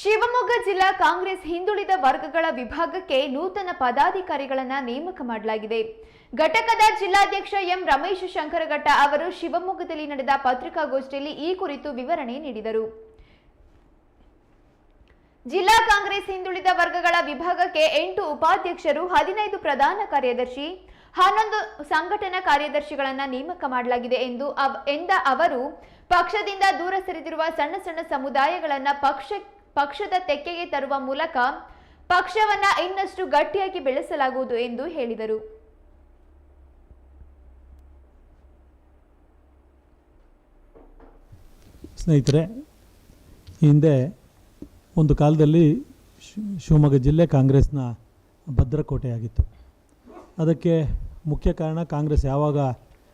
ಶಿವಮೊಗ್ಗ ಜಿಲ್ಲಾ ಕಾಂಗ್ರೆಸ್ ಹಿಂದುಳಿದ ವರ್ಗಗಳ ವಿಭಾಗಕ್ಕೆ ನೂತನ ಪದಾಧಿಕಾರಿಗಳನ್ನು ನೇಮಕ ಮಾಡಲಾಗಿದೆ. ಘಟಕದ ಜಿಲ್ಲಾಧ್ಯಕ್ಷ ಎಂ ರಮೇಶ್ ಶಂಕರಘಟ್ಟ ಅವರು ಶಿವಮೊಗ್ಗದಲ್ಲಿ ನಡೆದ ಪತ್ರಿಕಾಗೋಷ್ಠಿಯಲ್ಲಿ ಈ ಕುರಿತು ವಿವರಣೆ ನೀಡಿದರು. ಜಿಲ್ಲಾ ಕಾಂಗ್ರೆಸ್ ಹಿಂದುಳಿದ ವರ್ಗಗಳ ವಿಭಾಗಕ್ಕೆ ಎಂಟು ಉಪಾಧ್ಯಕ್ಷರು, ಹದಿನೈದು ಪ್ರಧಾನ ಕಾರ್ಯದರ್ಶಿ, ಹನ್ನೊಂದು ಸಂಘಟನಾ ಕಾರ್ಯದರ್ಶಿಗಳನ್ನು ನೇಮಕ ಮಾಡಲಾಗಿದೆ ಎಂದು ಎಂದ ಅವರು, ಪಕ್ಷದಿಂದ ದೂರ ಸರಿದಿರುವ ಸಣ್ಣ ಸಣ್ಣ ಸಮುದಾಯಗಳನ್ನು ಪಕ್ಷ ಪಕ್ಷದ ತೆಕ್ಕೆಗೆ ತರುವ ಮೂಲಕ ಪಕ್ಷವನ್ನ ಇನ್ನಷ್ಟು ಗಟ್ಟಿಯಾಗಿ ಬೆಳೆಸಲಾಗುವುದು ಎಂದು ಹೇಳಿದರು. ಸ್ನೇಹಿತರೆ ಹಿಂದೆ ಒಂದು ಕಾಲದಲ್ಲಿ ಶಿವಮೊಗ್ಗ ಜಿಲ್ಲೆ ಕಾಂಗ್ರೆಸ್ನ ಭದ್ರಕೋಟೆಯಾಗಿತ್ತು. ಅದಕ್ಕೆ ಮುಖ್ಯ ಕಾರಣ ಕಾಂಗ್ರೆಸ್ ಯಾವಾಗ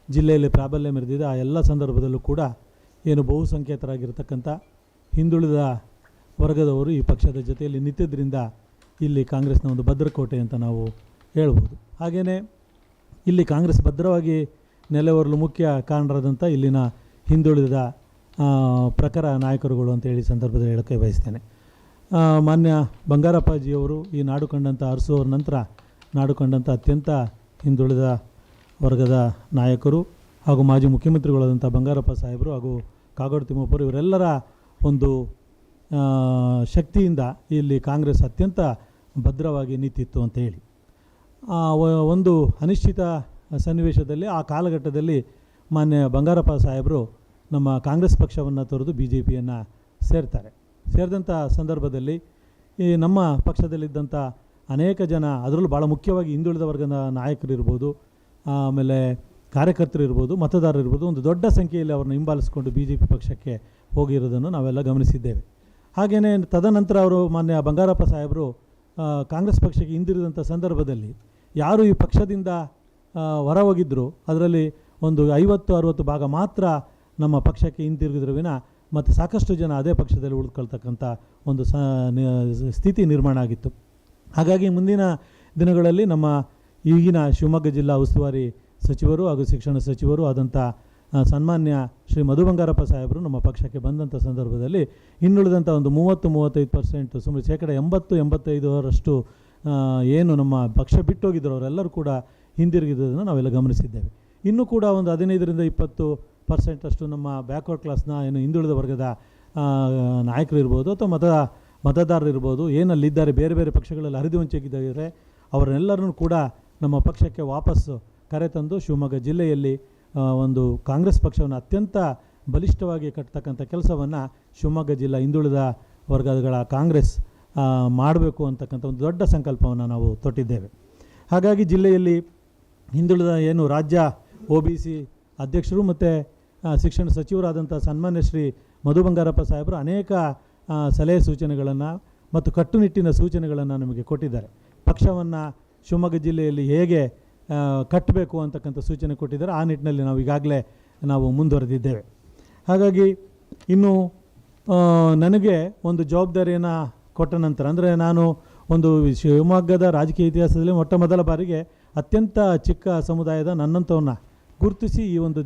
ಜಿಲ್ಲೆಯಲ್ಲಿ ಪ್ರಾಬಲ್ಯ ಮೆರೆದಿದೆ, ಆ ಎಲ್ಲ ಸಂದರ್ಭದಲ್ಲೂ ಕೂಡ ಏನು ಬಹುಸಂಖ್ಯಾತರಾಗಿರ್ತಕ್ಕಂಥ ಹಿಂದುಳಿದ ವರ್ಗದವರು ಈ ಪಕ್ಷದ ಜೊತೆಯಲ್ಲಿ ನಿಂತಿದ್ದರಿಂದ ಇಲ್ಲಿ ಕಾಂಗ್ರೆಸ್ನ ಒಂದು ಭದ್ರಕೋಟೆ ಅಂತ ನಾವು ಹೇಳ್ಬೋದು. ಹಾಗೆಯೇ ಇಲ್ಲಿ ಕಾಂಗ್ರೆಸ್ ಭದ್ರವಾಗಿ ನೆಲೆವರಲು ಮುಖ್ಯ ಕಾರಣರಾದಂಥ ಇಲ್ಲಿನ ಹಿಂದುಳಿದ ಪ್ರಖರ ನಾಯಕರುಗಳು ಅಂತ ಹೇಳಿ ಸಂದರ್ಭದಲ್ಲಿ ಹೇಳೋಕ್ಕೆ ಬಯಸ್ತೇನೆ. ಮಾನ್ಯ ಬಂಗಾರಪ್ಪಾಜಿಯವರು ಈ ನಾಡು ಕಂಡಂಥ ಅರಸುವವ್ರ ನಂತರ ನಾಡು ಕಂಡಂಥ ಅತ್ಯಂತ ಹಿಂದುಳಿದ ವರ್ಗದ ನಾಯಕರು ಹಾಗೂ ಮಾಜಿ ಮುಖ್ಯಮಂತ್ರಿಗಳಾದಂಥ ಬಂಗಾರಪ್ಪ ಸಾಹೇಬರು ಹಾಗೂ ಕಾಗೋಡು ತಿಮ್ಮಪ್ಪರು ಇವರೆಲ್ಲರ ಒಂದು ಶಕ್ತಿಯಿಂದ ಇಲ್ಲಿ ಕಾಂಗ್ರೆಸ್ ಅತ್ಯಂತ ಭದ್ರವಾಗಿ ನಿಂತಿತ್ತು ಅಂತ ಹೇಳಿ. ಒಂದು ಅನಿಶ್ಚಿತ ಸನ್ನಿವೇಶದಲ್ಲಿ, ಆ ಕಾಲಘಟ್ಟದಲ್ಲಿ ಮಾನ್ಯ ಬಂಗಾರಪ್ಪ ಸಾಹೇಬರು ನಮ್ಮ ಕಾಂಗ್ರೆಸ್ ಪಕ್ಷವನ್ನು ತೊರೆದು ಬಿ ಜೆ ಪಿಯನ್ನು ಸೇರ್ತಾರೆ. ಸೇರಿದಂಥ ಸಂದರ್ಭದಲ್ಲಿ ಈ ನಮ್ಮ ಪಕ್ಷದಲ್ಲಿದ್ದಂಥ ಅನೇಕ ಜನ, ಅದರಲ್ಲೂ ಭಾಳ ಮುಖ್ಯವಾಗಿ ಹಿಂದುಳಿದ ವರ್ಗದ ನಾಯಕರು ಇರ್ಬೋದು, ಆಮೇಲೆ ಕಾರ್ಯಕರ್ತರು ಇರ್ಬೋದು, ಮತದಾರರು ಇರ್ಬೋದು, ಒಂದು ದೊಡ್ಡ ಸಂಖ್ಯೆಯಲ್ಲಿ ಅವ್ರನ್ನ ಹಿಂಬಾಲಿಸ್ಕೊಂಡು ಬಿ ಜೆ ಪಿ ಪಕ್ಷಕ್ಕೆ ಹೋಗಿರೋದನ್ನು ನಾವೆಲ್ಲ ಗಮನಿಸಿದ್ದೇವೆ. ಹಾಗೆಯೇ ತದನಂತರ ಅವರು ಮಾನ್ಯ ಬಂಗಾರಪ್ಪ ಸಾಹೇಬರು ಕಾಂಗ್ರೆಸ್ ಪಕ್ಷಕ್ಕೆ ಹಿಂದಿರಿದಂಥ ಸಂದರ್ಭದಲ್ಲಿ ಯಾರು ಈ ಪಕ್ಷದಿಂದ ಹೊರ ಹೋಗಿದ್ದರು ಅದರಲ್ಲಿ ಒಂದು ಐವತ್ತು, ಅರುವತ್ತು ಭಾಗ ಮಾತ್ರ ನಮ್ಮ ಪಕ್ಷಕ್ಕೆ ಹಿಂತಿರುಗಿದ್ರು ವಿನ ಮತ್ತು ಸಾಕಷ್ಟು ಜನ ಅದೇ ಪಕ್ಷದಲ್ಲಿ ಉಳ್ಕೊಳ್ತಕ್ಕಂಥ ಒಂದು ಸ ಸ್ಥಿತಿ ನಿರ್ಮಾಣ ಆಗಿತ್ತು. ಹಾಗಾಗಿ ಮುಂದಿನ ದಿನಗಳಲ್ಲಿ ನಮ್ಮ ಈಗಿನ ಶಿವಮೊಗ್ಗ ಜಿಲ್ಲಾ ಉಸ್ತುವಾರಿ ಸಚಿವರು ಹಾಗೂ ಶಿಕ್ಷಣ ಸಚಿವರು ಆದಂಥ ಸನ್ಮಾನ್ಯ ಶ್ರೀ ಮಧು ಬಂಗಾರಪ್ಪ ಸಾಹೇಬರು ನಮ್ಮ ಪಕ್ಷಕ್ಕೆ ಬಂದಂಥ ಸಂದರ್ಭದಲ್ಲಿ ಇನ್ನುಳಿದಂಥ ಒಂದು ಮೂವತ್ತು, ಮೂವತ್ತೈದು ಪರ್ಸೆಂಟ್ ಸುಮಾರು ಶೇಕಡ ಎಂಬತ್ತು ಎಂಬತ್ತೈದರಷ್ಟು ಏನು ನಮ್ಮ ಪಕ್ಷ ಬಿಟ್ಟೋಗಿದ್ರು ಅವರೆಲ್ಲರೂ ಕೂಡ ಹಿಂದಿರುಗಿದ್ದನ್ನು ನಾವೆಲ್ಲ ಗಮನಿಸಿದ್ದೇವೆ. ಇನ್ನೂ ಕೂಡ ಒಂದು ಹದಿನೈದರಿಂದ ಇಪ್ಪತ್ತು ಪರ್ಸೆಂಟಷ್ಟು ನಮ್ಮ ಬ್ಯಾಕ್ವರ್ಡ್ ಕ್ಲಾಸ್ನ ಏನು ಹಿಂದುಳಿದ ವರ್ಗದ ನಾಯಕರು ಇರ್ಬೋದು ಅಥವಾ ಮತ, ಮತದಾರರು ಇರ್ಬೋದು ಏನಲ್ಲಿದ್ದಾರೆ ಬೇರೆ ಬೇರೆ ಪಕ್ಷಗಳಲ್ಲಿ ಹರಿದು ಹಂಚಿದ್ದಾರೆ ಅವರೆಲ್ಲರನ್ನು ಕೂಡ ನಮ್ಮ ಪಕ್ಷಕ್ಕೆ ವಾಪಸ್ಸು ಕರೆತಂದು ಶಿವಮೊಗ್ಗ ಜಿಲ್ಲೆಯಲ್ಲಿ ಒಂದು ಕಾಂಗ್ರೆಸ್ ಪಕ್ಷವನ್ನು ಅತ್ಯಂತ ಬಲಿಷ್ಠವಾಗಿ ಕಟ್ತಕ್ಕಂಥ ಕೆಲಸವನ್ನು ಶಿವಮೊಗ್ಗ ಜಿಲ್ಲಾ ಹಿಂದುಳಿದ ವರ್ಗಗಳ ಕಾಂಗ್ರೆಸ್ ಮಾಡಬೇಕು ಅಂತಕ್ಕಂಥ ಒಂದು ದೊಡ್ಡ ಸಂಕಲ್ಪವನ್ನು ನಾವು ತೊಟ್ಟಿದ್ದೇವೆ. ಹಾಗಾಗಿ ಜಿಲ್ಲೆಯಲ್ಲಿ ಹಿಂದುಳಿದ ಏನು ರಾಜ್ಯ, ಒ ಬಿ ಸಿ ಅಧ್ಯಕ್ಷರು ಮತ್ತು ಶಿಕ್ಷಣ ಸಚಿವರಾದಂಥ ಸನ್ಮಾನ್ಯ ಶ್ರೀ ಮಧು ಬಂಗಾರಪ್ಪ ಸಾಹೇಬರು ಅನೇಕ ಸಲಹೆ ಸೂಚನೆಗಳನ್ನು ಮತ್ತು ಕಟ್ಟುನಿಟ್ಟಿನ ಸೂಚನೆಗಳನ್ನು ನಮಗೆ ಕೊಟ್ಟಿದ್ದಾರೆ. ಪಕ್ಷವನ್ನು ಶಿವಮೊಗ್ಗ ಜಿಲ್ಲೆಯಲ್ಲಿ ಹೇಗೆ ಕಟ್ಟಬೇಕು ಅಂತಕ್ಕಂಥ ಸೂಚನೆ ಕೊಟ್ಟಿದ್ದಾರೆ. ಆ ನಿಟ್ಟಿನಲ್ಲಿ ನಾವು ಈಗಾಗಲೇ ನಾವು ಮುಂದುವರೆದಿದ್ದೇವೆ. ಹಾಗಾಗಿ ಇನ್ನು ನನಗೆ ಒಂದು ಜವಾಬ್ದಾರಿಯನ್ನು ಕೊಟ್ಟ ನಂತರ, ಅಂದರೆ ನಾನು ಒಂದು ಶಿವಮೊಗ್ಗದ ರಾಜಕೀಯ ಇತಿಹಾಸದಲ್ಲಿ ಮೊಟ್ಟ ಮೊದಲ ಬಾರಿಗೆ ಅತ್ಯಂತ ಚಿಕ್ಕ ಸಮುದಾಯದ ನನ್ನಂಥವನ್ನ ಗುರುತಿಸಿ ಈ ಒಂದು